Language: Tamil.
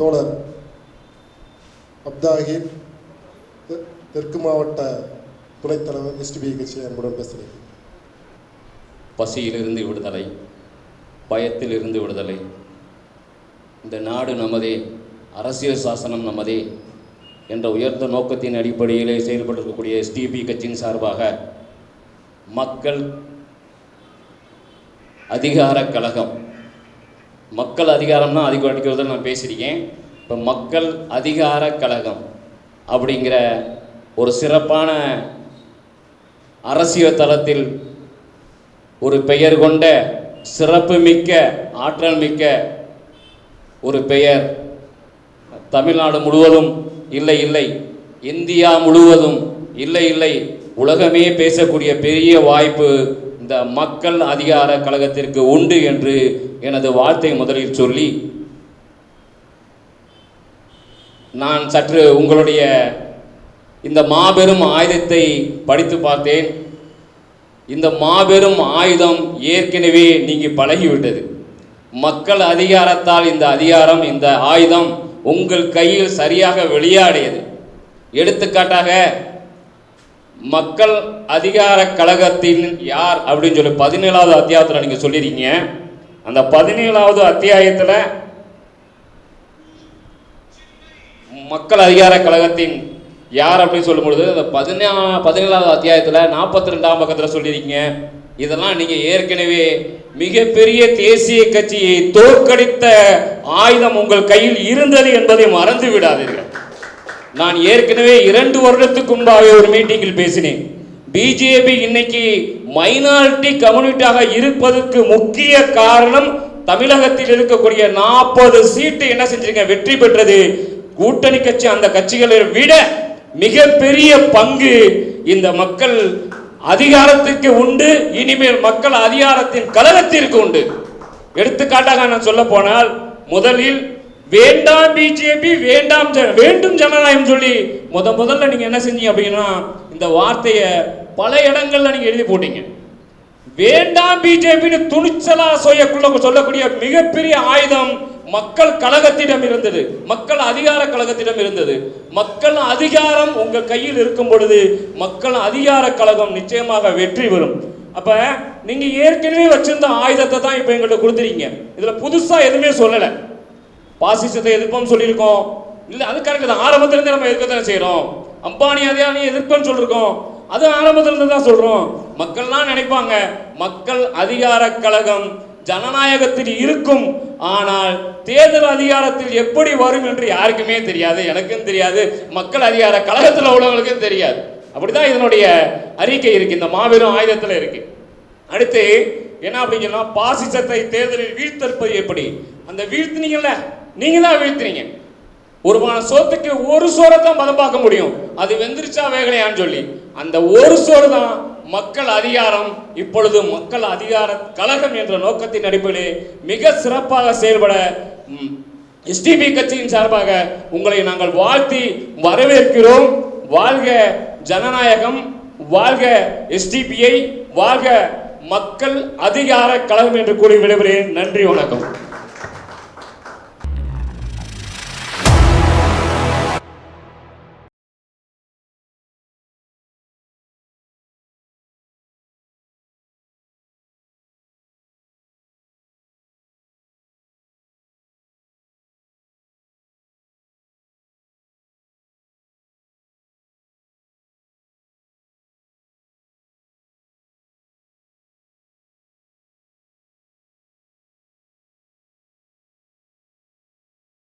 தோழர் அப்தாஹிர் தெற்கு மாவட்ட துணைத் தலைவர் எஸ்டிபி கட்சி அன்புடன் பேசுகிறேன். பசியிலிருந்து விடுதலை பயத்திலிருந்து விடுதலை. இந்த நாடு நமதே அரசியல் சாசனம் நமதே என்ற உயர்ந்த நோக்கத்தின் அடிப்படையிலே செயல்பட்டிருக்கக்கூடிய எஸ்டிபி கட்சியின் சார்பாக மக்கள் அதிகார கழகம் மக்கள் அதிகாரம்னா அதிகம் அடிக்கிறத நான் பேசியிருக்கேன். இப்போ மக்கள் அதிகார கழகம் அப்படிங்கிற ஒரு சிறப்பான அரசியல் தளத்தில் ஒரு பெயர் கொண்ட சிறப்புமிக்க ஆற்றல் மிக்க ஒரு பெயர் தமிழ்நாடு முழுவதும் இல்லை இல்லை. இந்தியா முழுவதும் இல்லை இல்லை. உலகமே பேசக்கூடிய பெரிய வாய்ப்பு இந்த மக்கள் அதிகார கழகத்திற்கு உண்டு என்று எனது வாழ்த்தை முதலில் சொல்லி நான் சற்று உங்களுடைய இந்த மாபெரும் ஆயுதத்தை படித்து பார்த்தேன். இந்த மாபெரும் ஆயுதம் ஏற்கனவே நீங்கள் பழகிவிட்டது. மக்கள் அதிகாரத்தால் இந்த அதிகாரம் இந்த ஆயுதம் உங்கள் கையில் சரியாக விளையாடியது. எடுத்துக்காட்டாக மக்கள் அதிகார கழகத்தின் யார் அப்படின்னு சொல்லி பதினேழாவது அத்தியாயத்தில் நீங்கள் சொல்லியிருக்கீங்க அந்த பதினேழாவது அத்தியாயத்தில் மக்கள் அதிகார கழகத்தின் யார் அப்படின்னு சொல்லும்பொழுது அந்த பதினா பதினேழாவது அத்தியாயத்தில் நாற்பத்தி ரெண்டாம் பக்கத்தில் சொல்லியிருக்கீங்க இதெல்லாம் நீங்கள் ஏற்கனவே மிகப்பெரிய தேசிய கட்சியை தோற்கடித்த ஆயுதம் உங்கள் கையில் இருந்தது என்பதை மறந்து விடாதீர்கள். நான் ஏற்கனவே இரண்டு வருடத்துக்கு முன்பாக ஒரு மீட்டிங்கில் பேசினேன். பிஜேபி இன்னைக்கு மைனாரிட்டி கம்யூனிட்டியாக இருப்பதற்கு முக்கிய காரணம் தமிழகத்தில் இருக்கக்கூடிய நாற்பது சீட்டு என்ன செஞ்சிருக்க வெற்றி பெற்றது. கூட்டணி கட்சி அந்த கட்சிகளை விட மிகப்பெரிய பங்கு இந்த மக்கள் அதிகாரத்திற்கு உண்டு. இனிமேல் மக்கள் அதிகாரத்தின் கழகத்திற்கு உண்டு. எடுத்துக்காட்டாக நான் சொல்ல போனால் முதலில் வேண்டாம் பிஜேபி வேண்டாம் ஜன- வேண்டும் ஜனநாயகம் சொல்லி முத முதல்ல நீங்க என்ன செஞ்சீங்க அப்படின்னா இந்த வார்த்தையை பல இடங்கள்ல நீங்க எழுதி போட்டீங்க. வேண்டாம் பிஜேபின்னு துணிச்சலா சொல்லக்குள்ள சொல்லக்கூடிய மிகப்பெரிய ஆயுதம் மக்கள் கழகத்திடம் இருந்தது. மக்கள் அதிகார கழகத்திடம் இருந்தது. மக்கள் அதிகாரம் உங்கள் கையில் இருக்கும் பொழுது மக்கள் அதிகார கழகம் நிச்சயமாக வெற்றி பெறும். அப்ப நீங்க ஏற்கனவே வச்சிருந்த ஆயுதத்தை தான் இப்போ எங்கள்கிட்ட கொடுத்துறீங்க இதுல புதுசா எதுவுமே சொல்லலை. பாசிசத்தை எதிர்ப்போம் சொல்லியிருக்கோம். இல்லை அது கரெக்ட் தான். ஆரம்பத்துல நம்ம எதிர்க்க தானே செய்கிறோம் அம்பானி அதிகாரி எதிர்ப்போம்னு சொல்லியிருக்கோம் அது ஆரம்பத்திலிருந்து தான் சொல்கிறோம் மக்கள்லாம் நினைப்பாங்க மக்கள் அதிகார கழகம் ஜனநாயகத்தில் இருக்கும். ஆனால் தேர்தல் அதிகாரத்தில் எப்படி வரும் என்று யாருக்குமே தெரியாது எனக்கும் தெரியாது. மக்கள் அதிகார கழகத்தில் உள்ளவங்களுக்கும் தெரியாது. அப்படிதான் இதனுடைய அறிக்கை இருக்கு. இந்த மாபெரும் ஆயுதத்தில் இருக்கு. அடுத்து என்ன அப்படின்னு சொன்னா பாசிசத்தை தேர்தலில் வீழ்த்தற்பது எப்படி? அந்த வீழ்த்தினீங்கல்ல? நீங்க தான் வீழ்த்தினீங்க ஒரு சோத்துக்கு ஒரு சோறை தான் பதம் பார்க்க முடியும். அது வெந்திருச்சா வேகலையான்னு சொல்லி. அந்த ஒரு சோறு தான் மக்கள் அதிகாரம். இப்பொழுது மக்கள் அதிகார கழகம் என்ற நோக்கத்தின் அடிப்படையில் மிக சிறப்பாக செயல்பட எஸ்டிபி கட்சியின் சார்பாக உங்களை நாங்கள் வாழ்த்தி வரவேற்கிறோம். வாழ்க ஜனநாயகம் வாழ்க எஸ்டிபிஐ வாழ்க மக்கள் அதிகார கழகம் என்று கூறி விடைபெறுகிறேன். நன்றி வணக்கம்.